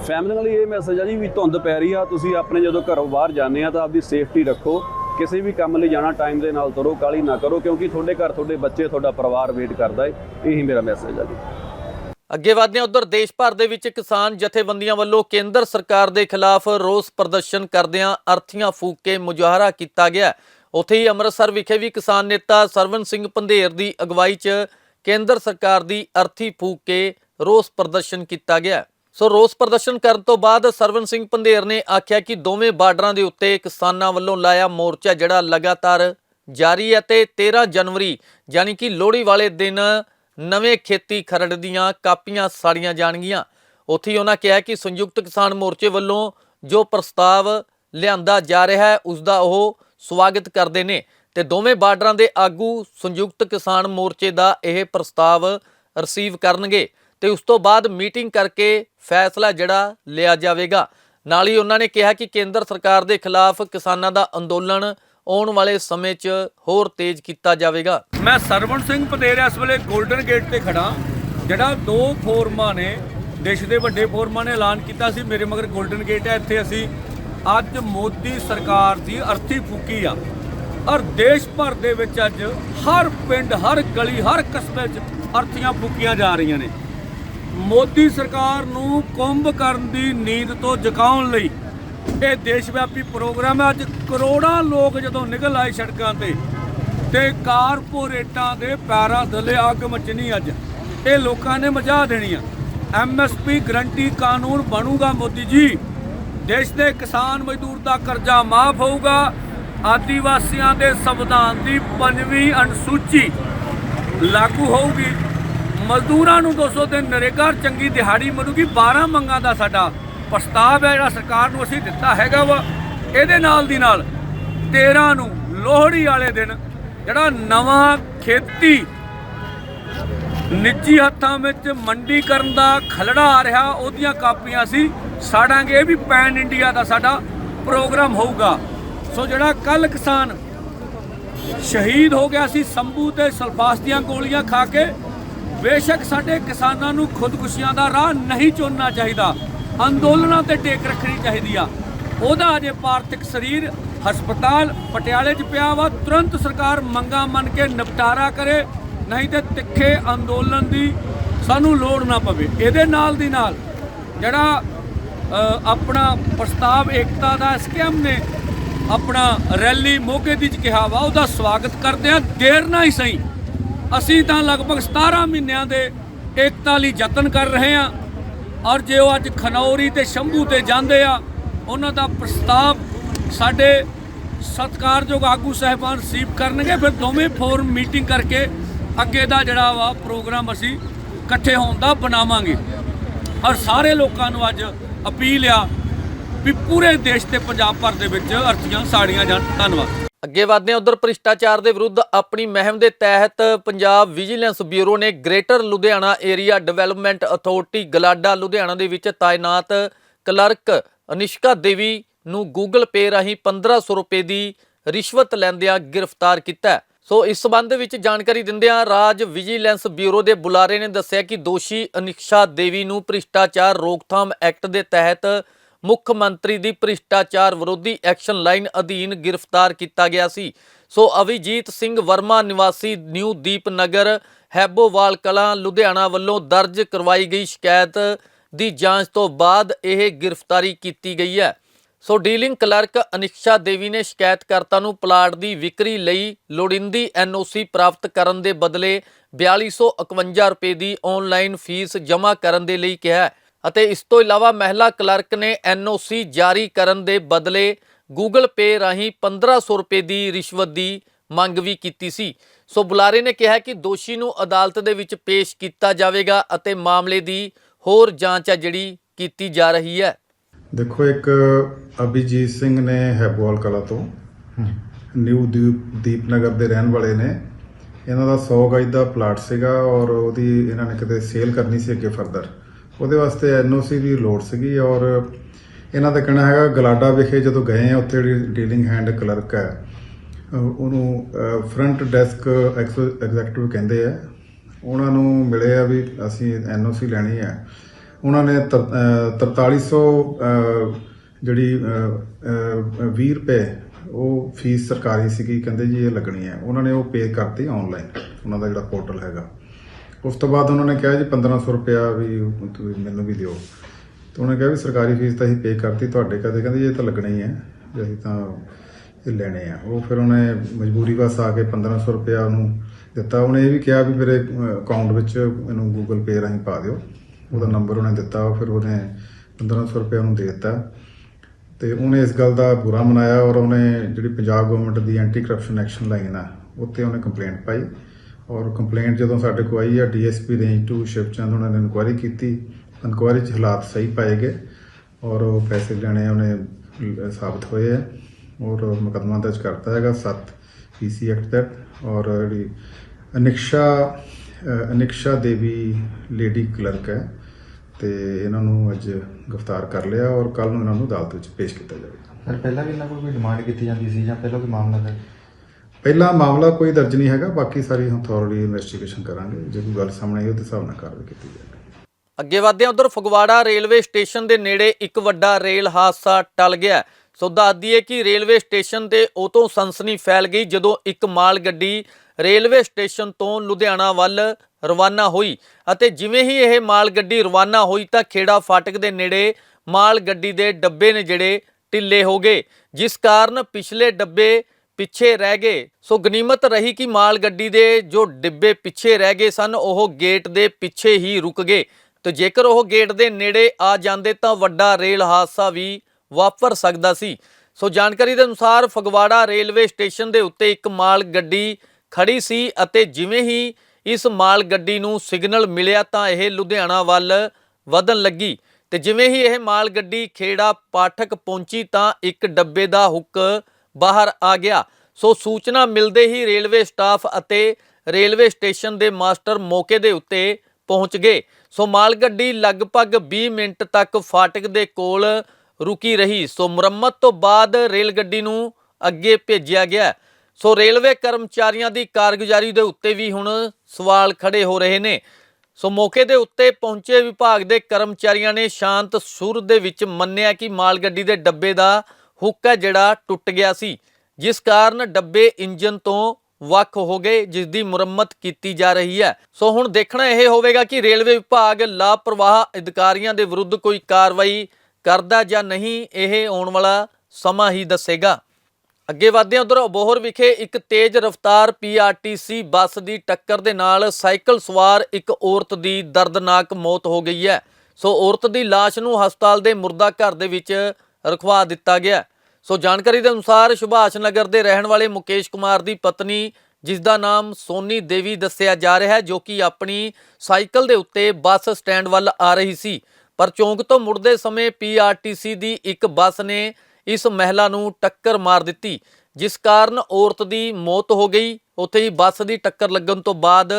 ਫੈਮਿਲੀ ਨਾਲ ਇਹ ਮੈਸੇਜ ਆ ਜੀ ਵੀ ਧੁੰਦ ਪੈ ਰਹੀ ਆ ਤੁਸੀਂ ਆਪਣੇ ਜਦੋਂ ਘਰੋਂ ਬਾਹਰ ਜਾਂਦੇ ਆ ਤਾਂ ਆਪਦੀ ਸੇਫਟੀ ਰੱਖੋ। ਕਿਸੇ ਵੀ ਕੰਮ ਲਈ ਜਾਣਾ ਟਾਈਮ ਦੇ ਨਾਲ ਤੁਰੋ ਕਾਲੀ ਨਾ ਕਰੋ ਕਿਉਂਕਿ ਤੁਹਾਡੇ ਘਰ ਤੁਹਾਡੇ ਬੱਚੇ ਤੁਹਾਡਾ ਪਰਿਵਾਰ ਵੇਟ ਕਰਦਾ ਹੈ ਇਹੀ ਮੇਰਾ ਮੈਸੇਜ ਆ ਜੀ। ਅੱਗੇ ਵਧਦੇ ਹਾਂ ਉਧਰ, ਦੇਸ਼ ਭਰ ਦੇ ਵਿੱਚ ਕਿਸਾਨ ਜਥੇਬੰਦੀਆਂ ਵੱਲੋਂ ਕੇਂਦਰ ਸਰਕਾਰ ਦੇ ਖਿਲਾਫ ਰੋਸ ਪ੍ਰਦਰਸ਼ਨ ਕਰਦਿਆਂ ਅਰਥੀਆਂ ਫੂਕ ਕੇ ਮੁਜ਼ਾਹਰਾ ਕੀਤਾ ਗਿਆ। ਉੱਥੇ ਹੀ ਅੰਮ੍ਰਿਤਸਰ ਵਿਖੇ ਵੀ ਕਿਸਾਨ ਨੇਤਾ ਸਰਵਨ ਸਿੰਘ ਪੰਧੇਰ ਦੀ ਅਗਵਾਈ 'ਚ ਕੇਂਦਰ ਸਰਕਾਰ ਦੀ ਅਰਥੀ ਫੂਕ ਕੇ ਰੋਸ ਪ੍ਰਦਰਸ਼ਨ ਕੀਤਾ ਗਿਆ। ਸੋ ਰੋਸ ਪ੍ਰਦਰਸ਼ਨ ਕਰਨ ਤੋਂ ਬਾਅਦ ਸਰਵਨ ਸਿੰਘ ਪੰਧੇਰ ਨੇ ਆਖਿਆ ਕਿ ਦੋਵੇਂ ਬਾਰਡਰਾਂ ਦੇ ਉੱਤੇ ਕਿਸਾਨਾਂ ਵੱਲੋਂ ਲਾਇਆ ਮੋਰਚਾ ਜਿਹੜਾ ਲਗਾਤਾਰ ਜਾਰੀ ਹੈ ਤੇ 13 ਜਨਵਰੀ, ਯਾਨੀ ਕਿ ਲੋਹੜੀ ਵਾਲੇ ਦਿਨ ਨਵੇਂ ਖੇਤੀ ਖਰੜ ਦੀਆਂ ਕਾਪੀਆਂ ਸਾੜੀਆਂ ਜਾਣਗੀਆਂ। ਉੱਥੇ ਹੀ ਉਹਨਾਂ ਕਿਹਾ ਕਿ ਸੰਯੁਕਤ ਕਿਸਾਨ ਮੋਰਚੇ ਵੱਲੋਂ ਜੋ ਪ੍ਰਸਤਾਵ ਲਿਆਂਦਾ ਜਾ ਰਿਹਾ ਹੈ ਉਸ ਦਾ ਉਹ ਸਵਾਗਤ ਕਰਦੇ ਨੇ। ਤੇ ਦੋਵੇਂ ਬਾਰਡਰਾਂ ਦੇ ਆਗੂ ਸੰਯੁਕਤ ਕਿਸਾਨ ਮੋਰਚੇ ਦਾ ਇਹ ਪ੍ਰਸਤਾਵ ਰਿਸੀਵ ਕਰਨਗੇ ਤੇ ਉਸ ਤੋਂ ਬਾਅਦ ਮੀਟਿੰਗ ਕਰਕੇ ਫੈਸਲਾ ਜਿਹੜਾ ਲਿਆ ਜਾਵੇਗਾ। ਨਾਲ ਹੀ ਉਹਨਾਂ ਨੇ ਕਿਹਾ ਕਿ ਕੇਂਦਰ ਸਰਕਾਰ ਦੇ ਖਿਲਾਫ ਕਿਸਾਨਾਂ ਦਾ ਅੰਦੋਲਨ ਆਉਣ ਵਾਲੇ ਸਮੇਂ 'ਚ ਹੋਰ ਤੇਜ਼ ਕੀਤਾ ਜਾਵੇਗਾ। ਮੈਂ ਸਰਵਣ ਸਿੰਘ ਪਤੇਰ ਇਸ ਵੇਲੇ 골ਡਨ ਗੇਟ ਤੇ ਖੜਾ ਜਿਹੜਾ ਦੋ ਫੋਰਮਾਂ ਨੇ, ਦੇਸ਼ ਦੇ ਵੱਡੇ ਫੋਰਮਾਂ ਨੇ ਐਲਾਨ ਕੀਤਾ ਸੀ, ਮੇਰੇ ਮਗਰ 골ਡਨ ਗੇਟ ਹੈ। ਇੱਥੇ ਅਸੀਂ ਅੱਜ ਮੋਦੀ ਸਰਕਾਰ ਦੀ ਅਰਥੀ ਫੂਕੀ ਆ। ਔਰ ਦੇਸ਼ ਭਰ ਦੇ ਵਿੱਚ ਅੱਜ ਹਰ ਪਿੰਡ, ਹਰ ਗਲੀ, ਹਰ ਕਸਬੇ 'ਚ ਅਰਥੀਆਂ ਫੂਕੀਆਂ ਜਾ ਰਹੀਆਂ ਨੇ। ਮੋਦੀ ਸਰਕਾਰ ਨੂੰ ਕੁੰਭ ਕਰਨ ਦੀ ਨੀਂਦ ਤੋਂ ਜਗਾਉਣ ਲਈ ਇਹ ਦੇਸ਼ ਵਿਆਪੀ ਪ੍ਰੋਗਰਾਮ ਹੈ। ਅੱਜ ਕਰੋੜਾਂ ਲੋਕ ਜਦੋਂ ਨਿਕਲ ਆਏ ਸੜਕਾਂ ਤੇ ਤੇ ਕਾਰਪੋਰੇਟਾਂ ਦੇ ਪੈਰਾਂ ਥੱਲੇ ਅੱਗ ਮਚਣੀ ਅੱਜ। ਇਹ ਲੋਕਾਂ ਨੇ ਮਜ਼ਾ ਦੇਣੀ ਆ। ਐਮਐਸਪੀ ਗਰੰਟੀ ਕਾਨੂੰਨ ਬਣੂਗਾ ਮੋਦੀ ਜੀ। ਦੇਸ਼ ਦੇ ਕਿਸਾਨ ਮਜ਼ਦੂਰ ਦਾ ਕਰਜ਼ਾ ਮਾਫ ਹੋਊਗਾ। ਆਦੀਵਾਸੀਆਂ ਦੇ ਸੰਵਿਧਾਨ ਦੀ ਪੰਜਵੀਂ ਅਨੁਸੂਚੀ ਲਾਗੂ ਹੋਊਗੀ। ਮਜ਼ਦੂਰਾਂ ਨੂੰ 200 ਦਿਨ ਨਰੇਗਾ ਚੰਗੀ ਦਿਹਾੜੀ ਮਿਲੂਗੀ। 12 ਮੰਗਾਂ ਦਾ ਸਾਡਾ ਪ੍ਰਸਤਾਵ ਹੈ, ਜਿਹੜਾ ਸਰਕਾਰ ਨੂੰ ਅਸੀਂ ਦਿੱਤਾ ਹੈਗਾ ਵਾ, ਇਹਦੇ ਨਾਲ ਦੀ ਨਾਲ 13 ਨੂੰ ਲੋਹੜੀ ਵਾਲੇ ਦਿਨ ਜਿਹੜਾ ਨਵਾਂ ਖੇਤੀ ਨਿੱਜੀ ਹੱਥਾਂ ਵਿੱਚ ਮੰਡੀਕਰਨ ਦਾ ਖਲੜਾ ਆ ਰਿਹਾ, ਉਹਦੀਆਂ ਕਾਪੀਆਂ ਸੀ ਸਾੜਾਂਗੇ। ਇਹ ਵੀ ਪੈਨ ਇੰਡੀਆ ਦਾ ਸਾਡਾ ਪ੍ਰੋਗਰਾਮ ਹੋਊਗਾ। ਸੋ ਜਿਹੜਾ ਕੱਲ ਕਿਸਾਨ ਸ਼ਹੀਦ ਹੋ ਗਿਆ ਸੀ, ਸੰਭੂ ਤੇ ਸਲਫਾਸ ਦੀਆਂ ਗੋਲੀਆਂ ਖਾ ਕੇ, ਬੇਸ਼ੱਕ ਸਾਡੇ ਕਿਸਾਨਾਂ ਨੂੰ ਖੁਦਕੁਸ਼ੀਆਂ ਦਾ ਰਾਹ ਨਹੀਂ ਚੁਣਨਾ ਚਾਹੀਦਾ। ਅੰਦੋਲਨਾਂ ਤੇ ਟੇਕ ਰੱਖਣੀ ਚਾਹੀਦੀ ਆ। ਉਹਦਾ ਅਜੇ ਪਾਰਥਿਕ ਸਰੀਰ ਹਸਪਤਾਲ ਪਟਿਆਲੇ 'ਚ ਪਿਆ ਵਾ। ਤੁਰੰਤ ਸਰਕਾਰ ਮੰਗਾ ਮੰਨ ਕੇ ਨਿਪਟਾਰਾ ਕਰੇ, ਨਹੀਂ ਤੇ ਤਿੱਖੇ ਅੰਦੋਲਨ ਦੀ ਸਾਨੂੰ ਲੋੜ ਨਾ ਪਵੇ। ਇਹਦੇ ਨਾਲ ਦੀ ਨਾਲ ਜਿਹੜਾ ਆਪਣਾ ਪ੍ਰਸਤਾਵ ਏਕਤਾ ਦਾ ਸਕੈਮ ਨੇ ਆਪਣਾ ਰੈਲੀ ਮੋਗੇ ਦੀ ਚ ਕਿਹਾ ਵਾ, ਉਹਦਾ ਸਵਾਗਤ ਕਰਦੇ ਆ ਦੇਰ ਨਾ ਹੀ ਸਹੀ। ਅਸੀਂ ਤਾਂ ਲਗਭਗ 17 ਮਹੀਨਿਆਂ ਦੇ ਏਕਤਾ ਲਈ ਯਤਨ ਕਰ ਰਹੇ ਹਾਂ। ਔਰ ਜੇ ਉਹ ਅੱਜ ਖਨੌਰੀ ਤੇ ਸ਼ੰਭੂ ਤੇ ਜਾਂਦੇ ਆ, ਉਹਨਾਂ ਦਾ ਪ੍ਰਸਤਾਵ ਸਾਡੇ ਸਤਿਕਾਰਯੋਗ ਆਗੂ ਸਹਿਬਾਨ ਰਿਸੀਵ ਕਰਨਗੇ, ਫਿਰ ਦੋਵੇਂ ਫੋਰਮ ਮੀਟਿੰਗ ਕਰਕੇ ਅੱਗੇ ਦਾ ਜਿਹੜਾ ਵਾ ਪ੍ਰੋਗਰਾਮ ਅਸੀਂ ਇਕੱਠੇ ਹੋਣ ਦਾ ਬਣਾਵਾਂਗੇ। ਔਰ ਸਾਰੇ ਲੋਕਾਂ ਨੂੰ ਅੱਜ ਅਪੀਲ ਆ ਵੀ ਪੂਰੇ ਦੇਸ਼ ਤੇ ਪੰਜਾਬ ਭਰ ਦੇ ਵਿੱਚ ਅਰਥੀਆਂ ਸਾੜੀਆਂ ਜਾਣ। ਧੰਨਵਾਦ। ਅੱਗੇ ਵਧਦੇ ਹਾਂ, ਉਧਰ ਭ੍ਰਿਸ਼ਟਾਚਾਰ ਦੇ ਵਿਰੁੱਧ ਆਪਣੀ ਮੁਹਿੰਮ ਦੇ ਤਹਿਤ ਪੰਜਾਬ ਵਿਜੀਲੈਂਸ ਬਿਊਰੋ ਨੇ greater Ludhiana area development authority Glada, Ludhiana ਦੇ ਵਿੱਚ ਤਾਇਨਾਤ ਕਲਰਕ ਅਨਿਸ਼ਕਾ ਦੇਵੀ ਨੂੰ ਗੂਗਲ ਪੇ ਰਾਹੀਂ 1500 ਰੁਪਏ ਦੀ ਰਿਸ਼ਵਤ ਲੈਂਦਿਆਂ ਗ੍ਰਿਫਤਾਰ ਕੀਤਾ ਸੋ ਇਸ ਸਬੰਧ ਵਿੱਚ ਜਾਣਕਾਰੀ ਦਿੰਦਿਆਂ ਰਾਜ ਵਿਜੀਲੈਂਸ ਬਿਊਰੋ ਦੇ ਬੁਲਾਰੇ ਨੇ ਦੱਸਿਆ ਕਿ ਦੋਸ਼ੀ ਅਨਿਕਸ਼ਾ ਦੇਵੀ ਨੂੰ ਭ੍ਰਿਸ਼ਟਾਚਾਰ ਰੋਕਥਾਮ ਐਕਟ ਦੇ ਤਹਿਤ ਮੁੱਖ ਮੰਤਰੀ ਦੀ ਭ੍ਰਿਸ਼ਟਾਚਾਰ ਵਿਰੋਧੀ ਐਕਸ਼ਨ ਲਾਈਨ ਅਧੀਨ ਗ੍ਰਿਫਤਾਰ ਕੀਤਾ ਗਿਆ ਸੀ। ਸੋ ਅਭਿਜੀਤ ਸਿੰਘ ਵਰਮਾ ਨਿਵਾਸੀ ਨਿਊ ਦੀਪਨਗਰ ਹੈਬੋਵਾਲ ਕਲਾਂ ਲੁਧਿਆਣਾ ਵੱਲੋਂ ਦਰਜ ਕਰਵਾਈ ਗਈ ਸ਼ਿਕਾਇਤ ਦੀ ਜਾਂਚ ਤੋਂ ਬਾਅਦ ਇਹ ਗ੍ਰਿਫਤਾਰੀ ਕੀਤੀ ਗਈ ਹੈ। ਸੋ ਡੀਲਿੰਗ ਕਲਰਕ ਅਨਿਕਸ਼ਾ ਦੇਵੀ ਨੇ ਸ਼ਿਕਾਇਤਕਰਤਾ ਨੂੰ ਪਲਾਟ ਦੀ ਵਿਕਰੀ ਲਈ ਲੋੜੀਂਦੀ ਐਨਓਸੀ ਪ੍ਰਾਪਤ ਕਰਨ ਦੇ ਬਦਲੇ 4251 ਰੁਪਏ ਦੀ ਆਨਲਾਈਨ ਫੀਸ ਜਮ੍ਹਾਂ ਕਰਨ ਦੇ ਲਈ ਕਿਹਾ ਹੈ। ਅਤੇ ਇਸ ਤੋਂ ਇਲਾਵਾ ਮਹਿਲਾ ਕਲਰਕ ਨੇ ਐਨਓਸੀ ਜਾਰੀ ਕਰਨ ਦੇ ਬਦਲੇ ਗੂਗਲ ਪੇ ਰਾਹੀਂ 1500 ਰੁਪਏ ਦੀ ਰਿਸ਼ਵਤ ਦੀ ਮੰਗ ਵੀ ਕੀਤੀ ਸੀ। ਸੋ ਬੁਲਾਰੇ ਨੇ ਕਿਹਾ ਕਿ ਦੋਸ਼ੀ ਨੂੰ ਅਦਾਲਤ ਦੇ ਵਿੱਚ ਪੇਸ਼ ਕੀਤਾ ਜਾਵੇਗਾ ਅਤੇ ਮਾਮਲੇ ਦੀ ਹੋਰ ਜਾਂਚ ਹੈ ਜਿਹੜੀ ਕੀਤੀ ਜਾ ਰਹੀ ਹੈ। ਦੇਖੋ ਇੱਕ ਅਭਿਜੀਤ ਸਿੰਘ ਨੇ ਹੈਬੋਵਾਲ ਕਲਾ ਤੋਂ ਨਿਊ ਦੀਪ ਦੀਪਨਗਰ ਦੇ ਰਹਿਣ ਵਾਲੇ ਨੇ। ਇਹਨਾਂ ਦਾ 100 ਗਜ ਦਾ ਪਲਾਟ ਸੀਗਾ ਔਰ ਉਹਦੀ ਇਹਨਾਂ ਨੇ ਕਿਤੇ ਸੇਲ ਕਰਨੀ ਸੀ ਅੱਗੇ ਫਰਦਰ। ਉਹਦੇ ਵਾਸਤੇ ਐਨਓਸੀ ਦੀ ਲੋੜ ਸੀਗੀ ਔਰ ਇਹਨਾਂ ਦਾ ਕਹਿਣਾ ਹੈਗਾ ਗਲਾਡਾ ਵਿਖੇ ਜਦੋਂ ਗਏ ਆ ਉੱਥੇ ਜਿਹੜੀ ਡੀਲਿੰਗ ਹੈਂਡ ਕਲਰਕ ਹੈ ਉਹਨੂੰ ਫਰੰਟ ਡੈਸਕ ਐਗਜ਼ੈਕਟਿਵ ਕਹਿੰਦੇ ਆ। ਉਹਨਾਂ ਨੂੰ ਮਿਲੇ ਆ ਵੀ ਅਸੀਂ ਐਨਓਸੀ ਲੈਣੀ ਹੈ। ਉਹਨਾਂ ਨੇ ਤ- ਅਹ 4300 ਜਿਹੜੀ ਅਹ, 20 ਰੁਪਏ ਉਹ ਫੀਸ ਸਰਕਾਰੀ ਸੀਗੀ ਕਹਿੰਦੇ ਜੀ ਇਹ ਲੱਗਣੀ ਹੈ। ਉਹਨਾਂ ਨੇ ਉਹ ਪੇ ਕਰਤੀ ਆਨਲਾਈਨ ਉਹਨਾਂ ਦਾ ਜਿਹੜਾ ਪੋਰਟਲ ਹੈਗਾ। ਉਸ ਤੋਂ ਬਾਅਦ ਉਹਨਾਂ ਨੇ ਕਿਹਾ ਜੀ 1500 ਰੁਪਇਆ ਵੀ ਤੁਸੀਂ ਮੈਨੂੰ ਵੀ ਦਿਓ। ਤੇ ਉਹਨੇ ਕਿਹਾ ਵੀ ਸਰਕਾਰੀ ਫੀਸ ਤਾਂ ਅਸੀਂ ਪੇ ਕਰਤੀ, ਤੁਹਾਡੇ ਕਦੇ ਕਹਿੰਦੇ ਜੀ ਇਹ ਤਾਂ ਲੱਗਣਾ ਹੀ ਹੈ ਵੀ ਅਸੀਂ ਤਾਂ ਇਹ ਲੈਣੇ ਆ। ਉਹ ਫਿਰ ਉਹਨੇ ਮਜਬੂਰੀ ਵਸ ਆ ਕੇ 1500 ਰੁਪਇਆ ਉਹਨੂੰ ਦਿੱਤਾ। ਉਹਨੇ ਇਹ ਵੀ ਕਿਹਾ ਵੀ ਮੇਰੇ ਅਕਾਊਂਟ ਵਿੱਚ ਇਹਨੂੰ ਗੂਗਲ ਪੇ ਰਾਹੀਂ ਪਾ ਦਿਓ। ਉਹਦਾ ਨੰਬਰ ਉਹਨੇ ਦਿੱਤਾ, ਉਹ ਫਿਰ ਉਹਨੇ 1500 ਰੁਪਇਆ ਉਹਨੂੰ ਦੇ ਦਿੱਤਾ। ਤੇ ਉਹਨੇ ਇਸ ਗੱਲ ਦਾ ਬੁਰਾ ਮਨਾਇਆ ਔਰ ਉਹਨੇ ਜਿਹੜੀ ਪੰਜਾਬ ਗਵਰਨਮੈਂਟ ਦੀ ਐਂਟੀ ਕਰਪਸ਼ਨ ਐਕਸ਼ਨ ਲਾਈਨ ਆ, ਉੱਤੇ ਉਹਨੇ ਕੰਪਲੇਂਟ ਪਾਈ। ਔਰ ਕੰਪਲੇਂਟ ਜਦੋਂ ਸਾਡੇ ਕੋਲ ਆਈ ਆ ਡੀਐਸਪੀ ਰੇਂਜ 2 ਸ਼ਿਵਚੰਦ ਉਹਨਾਂ ਨੇ ਇਨਕੁਆਇਰੀ ਕੀਤੀ। ਇਨਕੁਆਇਰੀ 'ਚ ਹਾਲਾਤ ਸਹੀ ਪਾਏ ਗਏ ਔਰ ਉਹ ਪੈਸੇ ਲੈਣੇ ਉਹਨੇ ਸਾਬਤ ਹੋਏ ਹੈ ਔਰ ਮੁਕੱਦਮਾ ਦਰਜ ਕਰਤਾ ਹੈਗਾ 7 ਪੀਸੀ ਐਕਟ ਤਹਿਤ ਔਰ ਜਿਹੜੀ ਅਨਿਕਸ਼ਾ ਅਨਿਕਸ਼ਾ ਦੇਵੀ ਲੇਡੀ ਕਲਰਕ ਹੈ ਤੇ ਇਹਨਾਂ ਨੂੰ ਅੱਜ ਗ੍ਰਿਫਤਾਰ ਕਰ ਲਿਆ ਔਰ ਕੱਲ ਨੂੰ ਇਹਨਾਂ ਨੂੰ ਅਦਾਲਤ ਵਿੱਚ ਪੇਸ਼ ਕੀਤਾ ਜਾਵੇਗਾ। ਸਰ, ਪਹਿਲਾਂ ਵੀ ਇਹਨਾਂ ਕੋਲ ਕੋਈ ਡਿਮਾਂਡ ਕੀਤੀ ਜਾਂਦੀ ਸੀ ਜਾਂ ਪਹਿਲਾਂ ਕੋਈ ਮਾਮਲਾ ਹੈ ਪਹਿਲਾ ਮਾਮਲਾ ਕੋਈ ਦਰਜ ਨਹੀਂ ਹੈਗਾ, ਬਾਕੀ ਸਾਰੀ ਹੁਣ ਇਨਵੈਸਟੀਗੇਸ਼ਨ ਕਰਾਂਗੇ। ਜੇ ਕੋਈ ਗੱਲ ਸਾਹਮਣੇ ਆਈ, ਉਹਦੇ ਹਿਸਾਬ ਨਾਲ ਕਾਰਵਾਈ ਕੀਤੀ ਜਾਵੇਗੀ ਅੱਗੇ ਵਧਦੇ ਹਾਂ, ਉਧਰ ਫਗਵਾੜਾ ਰੇਲਵੇ ਸਟੇਸ਼ਨ ਦੇ ਨੇੜੇ ਇੱਕ ਵੱਡਾ ਰੇਲ ਹਾਦਸਾ ਟਲ ਗਿਆ। ਸੋ ਦੱਸਦੀ ਹੈ ਕਿ ਰੇਲਵੇ ਸਟੇਸ਼ਨ ਤੇ ਉਤੋਂ ਸਨਸਨੀ ਫੈਲ ਗਈ, ਜਦੋਂ ਇੱਕ ਮਾਲ ਗੱਡੀ ਰੇਲਵੇ ਸਟੇਸ਼ਨ ਤੋਂ ਲੁਧਿਆਣਾ ਵੱਲ ਰਵਾਨਾ ਹੋਈ। ਅਤੇ ਜਿਵੇਂ ਹੀ ਇਹ ਮਾਲ ਗੱਡੀ ਰਵਾਨਾ ਹੋਈ, ਤਾਂ ਖੇੜਾ ਫਾਟਕ ਦੇ ਨੇੜੇ ਮਾਲ ਗੱਡੀ ਦੇ ਡੱਬੇ ਨੇ ਜਿਹੜੇ ਢਿੱਲੇ ਹੋ ਗਏ। ਜਿਸ ਕਾਰਨ ਪਿਛਲੇ ਡੱਬੇ ਪਿੱਛੇ ਰਹਿ ਗਏ। ਸੋ ਗਨੀਮਤ ਰਹੀ ਕਿ ਮਾਲ ਗੱਡੀ ਦੇ ਜੋ ਡਿੱਬੇ ਪਿੱਛੇ ਰਹਿ ਗਏ ਸਨ, ਉਹ ਗੇਟ ਦੇ ਪਿੱਛੇ ਹੀ ਰੁਕ ਗਏ। ਤੇ ਜੇਕਰ ਉਹ ਗੇਟ ਦੇ ਨੇੜੇ ਆ ਜਾਂਦੇ ਤਾਂ ਵੱਡਾ ਰੇਲ ਹਾਦਸਾ ਵੀ ਵਾਪਰ ਸਕਦਾ ਸੀ। ਸੋ ਜਾਣਕਾਰੀ ਦੇ ਅਨੁਸਾਰ ਫਗਵਾੜਾ ਰੇਲਵੇ ਸਟੇਸ਼ਨ ਦੇ ਉੱਤੇ ਇੱਕ ਮਾਲ ਗੱਡੀ ਖੜੀ ਸੀ ਅਤੇ ਜਿਵੇਂ ਹੀ ਇਸ ਮਾਲ ਗੱਡੀ ਨੂੰ ਸਿਗਨਲ ਮਿਲਿਆ ਤਾਂ ਇਹ ਲੁਧਿਆਣਾ ਵੱਲ ਵਧਣ ਲੱਗੀ। ਤੇ ਜਿਵੇਂ ਹੀ ਇਹ ਮਾਲ ਗੱਡੀ ਖੇੜਾ ਪਾਠਕ ਪਹੁੰਚੀ ਤਾਂ ਇੱਕ ਡੱਬੇ ਦਾ ਹੁੱਕ ਬਾਹਰ ਆ ਗਿਆ। ਸੋ ਸੂਚਨਾ ਮਿਲਦੇ ਹੀ ਰੇਲਵੇ ਸਟਾਫ ਅਤੇ ਰੇਲਵੇ ਸਟੇਸ਼ਨ ਦੇ ਮਾਸਟਰ ਮੌਕੇ ਦੇ ਉੱਤੇ ਪਹੁੰਚ ਗਏ। ਸੋ ਮਾਲ ਗੱਡੀ ਲਗਭਗ 20 ਮਿੰਟ ਤੱਕ ਫਾਟਕ ਦੇ ਕੋਲ ਰੁਕੀ ਰਹੀ। ਸੋ ਮੁਰੰਮਤ ਤੋਂ ਬਾਅਦ ਰੇਲ ਗੱਡੀ ਨੂੰ ਅੱਗੇ ਭੇਜਿਆ ਗਿਆ। ਸੋ ਰੇਲਵੇ ਕਰਮਚਾਰੀਆਂ ਦੀ ਕਾਰਗੁਜ਼ਾਰੀ ਦੇ ਉੱਤੇ ਵੀ ਹੁਣ ਸਵਾਲ ਖੜੇ ਹੋ ਰਹੇ ਨੇ। ਸੋ ਮੌਕੇ ਦੇ ਉੱਤੇ ਪਹੁੰਚੇ ਵਿਭਾਗ ਦੇ ਕਰਮਚਾਰੀਆਂ ਨੇ ਸ਼ਾਂਤ ਸੁਰ ਦੇ ਵਿੱਚ ਮੰਨਿਆ ਕਿ ਮਾਲ ਗੱਡੀ ਦੇ ਡੱਬੇ ਦਾ ਹੁੱਕ ਹੈ ਜਿਹੜਾ ਟੁੱਟ ਗਿਆ ਸੀ, ਜਿਸ ਕਾਰਨ ਡੱਬੇ ਇੰਜਨ ਤੋਂ ਵੱਖ ਹੋ ਗਏ ਜਿਸ ਦੀ ਮੁਰੰਮਤ ਕੀਤੀ ਜਾ ਰਹੀ ਹੈ। ਸੋ ਹੁਣ ਦੇਖਣਾ ਇਹ ਹੋਵੇਗਾ ਕਿ ਰੇਲਵੇ ਵਿਭਾਗ ਲਾਪਰਵਾਹ ਅਧਿਕਾਰੀਆਂ ਦੇ ਵਿਰੁੱਧ ਕੋਈ ਕਾਰਵਾਈ ਕਰਦਾ ਜਾਂ ਨਹੀਂ, ਇਹ ਆਉਣ ਵਾਲਾ ਸਮਾਂ ਹੀ ਦੱਸੇਗਾ। ਅੱਗੇ ਵਧਦੇ ਹਾਂ ਉਧਰ, ਅਬੋਹਰ ਵਿਖੇ ਇੱਕ ਤੇਜ਼ ਰਫ਼ਤਾਰ ਪੀਆਰਟੀਸੀ ਬੱਸ ਦੀ ਟੱਕਰ ਦੇ ਨਾਲ ਸਾਈਕਲ ਸਵਾਰ ਇੱਕ ਔਰਤ ਦੀ ਦਰਦਨਾਕ ਮੌਤ ਹੋ ਗਈ ਹੈ। ਸੋ ਔਰਤ ਦੀ ਲਾਸ਼ ਨੂੰ ਹਸਪਤਾਲ ਦੇ ਮੁਰਦਾ ਘਰ ਦੇ ਵਿੱਚ ਰਖਵਾ ਦਿੱਤਾ ਗਿਆ। ਸੋ ਜਾਣਕਾਰੀ ਦੇ ਅਨੁਸਾਰ ਸੁਭਾਸ਼ ਨਗਰ ਦੇ ਰਹਿਣ ਵਾਲੇ ਮੁਕੇਸ਼ ਕੁਮਾਰ ਦੀ ਪਤਨੀ, ਜਿਸ ਦਾ ਨਾਮ ਸੋਨੀ ਦੇਵੀ ਦੱਸਿਆ ਜਾ ਰਿਹਾ ਹੈ, ਜੋ ਕਿ ਆਪਣੀ ਸਾਈਕਲ ਦੇ ਉੱਤੇ ਬੱਸ ਸਟੈਂਡ ਵੱਲ ਆ ਰਹੀ ਸੀ। ਪਰ ਚੌਂਕ ਤੋਂ ਮੁੜਦੇ ਸਮੇਂ ਪੀਆਰਟੀਸੀ ਦੀ ਇੱਕ ਬੱਸ ਨੇ ਇਸ ਮਹਿਲਾ ਨੂੰ ਟੱਕਰ ਮਾਰ ਦਿੱਤੀ, ਜਿਸ ਕਾਰਨ ਔਰਤ ਦੀ ਮੌਤ ਹੋ ਗਈ। ਉੱਥੇ ਹੀ ਬੱਸ ਦੀ ਟੱਕਰ ਲੱਗਣ ਤੋਂ ਬਾਅਦ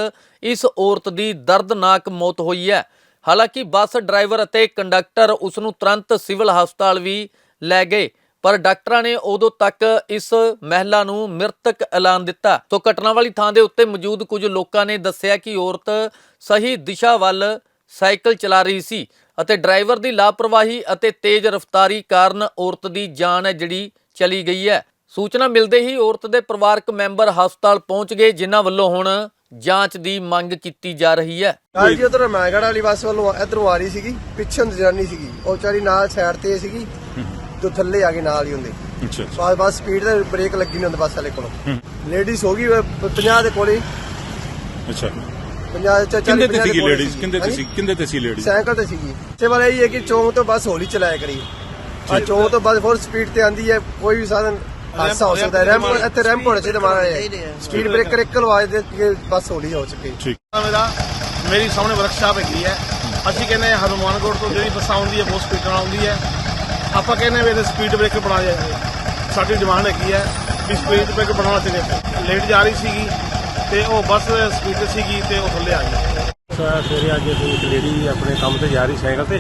ਇਸ ਔਰਤ ਦੀ ਦਰਦਨਾਕ ਮੌਤ ਹੋਈ ਹੈ। ਹਾਲਾਂਕਿ ਬੱਸ ਡਰਾਈਵਰ ਅਤੇ ਕੰਡਕਟਰ ਉਸ ਨੂੰ ਤੁਰੰਤ ਸਿਵਲ ਹਸਪਤਾਲ ਵੀ ਲੈ ਗਏ, ਪਰ ਡਾਕਟਰਾਂ ਨੇ ਉਦੋਂ ਤੱਕ ਇਸ ਮਹਿਲਾ ਨੂੰ ਮ੍ਰਿਤਕ ਐਲਾਨ ਦਿੱਤਾ। ਤੋਂ ਘਟਨਾ ਵਾਲੀ ਥਾਂ ਦੇ ਉੱਤੇ ਮੌਜੂਦ ਕੁਝ ਲੋਕਾਂ ਨੇ ਦੱਸਿਆ ਕਿ ਔਰਤ ਸਹੀ ਦਿਸ਼ਾ ਵੱਲ ਸਾਈਕਲ ਚਲਾ ਰਹੀ ਸੀ ਅਤੇ ਡਰਾਈਵਰ ਦੀ ਲਾਪਰਵਾਹੀ ਅਤੇ ਤੇਜ਼ ਰਫ਼ਤਾਰੀ ਕਾਰਨ ਔਰਤ ਦੀ ਜਾਨ ਹੈ ਜਿਹੜੀ ਚਲੀ ਗਈ ਹੈ। ਸੂਚਨਾ ਮਿਲਦੇ ਹੀ ਔਰਤ ਦੇ ਪਰਿਵਾਰਕ ਮੈਂਬਰ ਹਸਪਤਾਲ ਪਹੁੰਚ ਗਏ, ਜਿਨ੍ਹਾਂ ਵੱਲੋਂ ਹੁਣ ਜਾਂਚ ਦੀ ਮੰਗ ਕੀਤੀ ਜਾ ਰਹੀ ਹੈ। ਨਾਲ ਜੀ ਉਧਰ ਮੈਗੜ ਵਾਲੀ ਬੱਸ ਵੱਲੋਂ ਇਧਰੋਂ ਆ ਰਹੀ ਸੀਗੀ ਪਿੱਛੇ ਨੂੰ ਜਨਾਨੀ ਸੀਗੀ। ਉਹ ਵਿਚਾਰੀ ਨਾਲ ਸਾਈਡ ਤੇ ਸੀਗੀ ਤੇ ਥੱਲੇ ਆ ਗਈ ਨਾਲ ਹੀ ਹੁੰਦੇ। ਅੱਛਾ ਬਸ ਬਸ ਸਪੀਡ ਤੇ ਬ੍ਰੇਕ ਲੱਗੀ ਨਹੀਂ ਹੁੰਦੀ ਬੱਸ ਵਾਲੇ ਕੋਲੋਂ। ਲੇਡੀਜ਼ ਹੋ ਗਈ 50 ਦੇ ਕੋਲੇ ਅੱਛਾ। 50 ਚ ਕਿੰਦੇ ਤੇ ਸੀਗੀ ਲੇਡੀਜ਼? ਕਿੰਦੇ ਤੇ ਸੀ ਕਿੰਦੇ ਤੇ ਸੀ ਲੇਡੀਜ਼? ਸਾਈਕਲ ਤੇ ਸੀਗੀ। ਤੇ ਵਾਲਾ ਇਹ ਹੈ ਕਿ ਚੌਂਕ ਤੋਂ ਬੱਸ ਹੌਲੀ ਚਲਾਇਆ ਕਰੀ। ਆ ਚੌਂਕ ਤੋਂ ਬੱਸ ਫੁੱਲ ਸਪੀਡ ਤੇ ਆਂਦੀ ਹੈ ਕੋਈ ਵੀ ਸਾਧਨ ਹਾਦਸਾ ਹੋ ਸਕਦਾ ਰੈਂਪ ਇੱਥੇ ਰੈਂਪ ਹੋਣਾ ਚਾਹੀਦਾ ਮਾਰਾ ਸਪੀਡ ਬ੍ਰੇਕਰ ਇੱਕ ਲਵਾ ਦੇ ਕਿ ਬੱਸ ਹੌਲੀ ਹੋ ਚੁੱਕੀ। ਠੀਕ। ਮੇਰਾ ਮੇਰੀ ਸਾਹਮਣੇ ਵਰਕਸ਼ਾਪ ਹੈਗੀ ਹੈ। ਅਸੀਂ ਕਹਿੰਦੇ ਹਾਂ ਹਨੂਮਾਨਗੜ੍ਹ ਤੋਂ ਜਿਹੜੀ ਬੱਸ ਆਉਂਦੀ ਹੈ ਬਹੁਤ ਸਪੀਡ ਨਾਲ ਆਉਂਦੀ ਹੈ। ਆਪਾਂ ਕਹਿੰਦੇ ਵੀ ਇਹਦੇ ਸਪੀਡ ਬ੍ਰੇਕਰ ਬਣਾ ਜਾਏ ਸਾਡੀ ਡਿਮਾਂਡ ਹੈਗੀ ਹੈ ਵੀ ਸਪੀਡ ਬ੍ਰੇਕਰ ਬਣਾਉਣਾ ਚਾਹੀਦਾ ਲੇਟ ਜਾ ਰਹੀ ਸੀਗੀ ਤੇ ਉਹ ਬੱਸ ਸਪੀਡ ਤੇ ਸੀਗੀ ਤੇ ਉਹ ਥੱਲੇ ਆ ਗਈ। ਸਵੇਰੇ ਅੱਜ ਇੱਕ ਲੇਡੀ ਆਪਣੇ ਕੰਮ ਤੇ ਜਾ ਰਹੀ ਸਾਈਕਲ ਤੇ।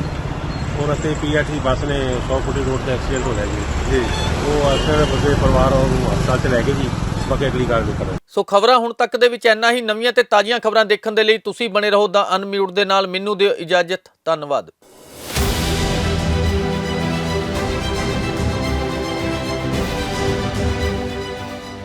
ਔਰ ਅਤੇ ਪੀਆਰਟੀ ਬੱਸ ਨੇ 100 ਫੁੱਟੀ ਰੋਡ ਤੇ ਐਕਸੀਡੈਂਟ ਹੋ ਗਿਆ ਜੀ। ਜੀ। ਉਹ ਅਸਰ ਬੰਦੇ ਪਰਿਵਾਰ ਉਹਨੂੰ ਹਸਪਤਾਲ ਚ ਲੈ ਕੇ ਜੀ। ਬਾਕੀ ਅਗਲੀ ਕਾਰਵਾਈ ਕਰਾਂਗੇ ਸੋ ਖਬਰਾਂ ਹੁਣ ਤੱਕ ਦੇ ਵਿੱਚ ਇੰਨਾ ਹੀ। ਨਵੀਆਂ ਤੇ ਤਾਜ਼ੀਆਂ ਖਬਰਾਂ ਦੇਖਣ ਦੇ ਲਈ ਤੁਸੀਂ ਬਣੇ ਰਹੋ ਦਾ ਅਨਮਿਊਟ ਦੇ ਨਾਲ। ਮੈਨੂੰ ਦਿਓ ਇਜਾਜ਼ਤ। ਧੰਨਵਾਦ।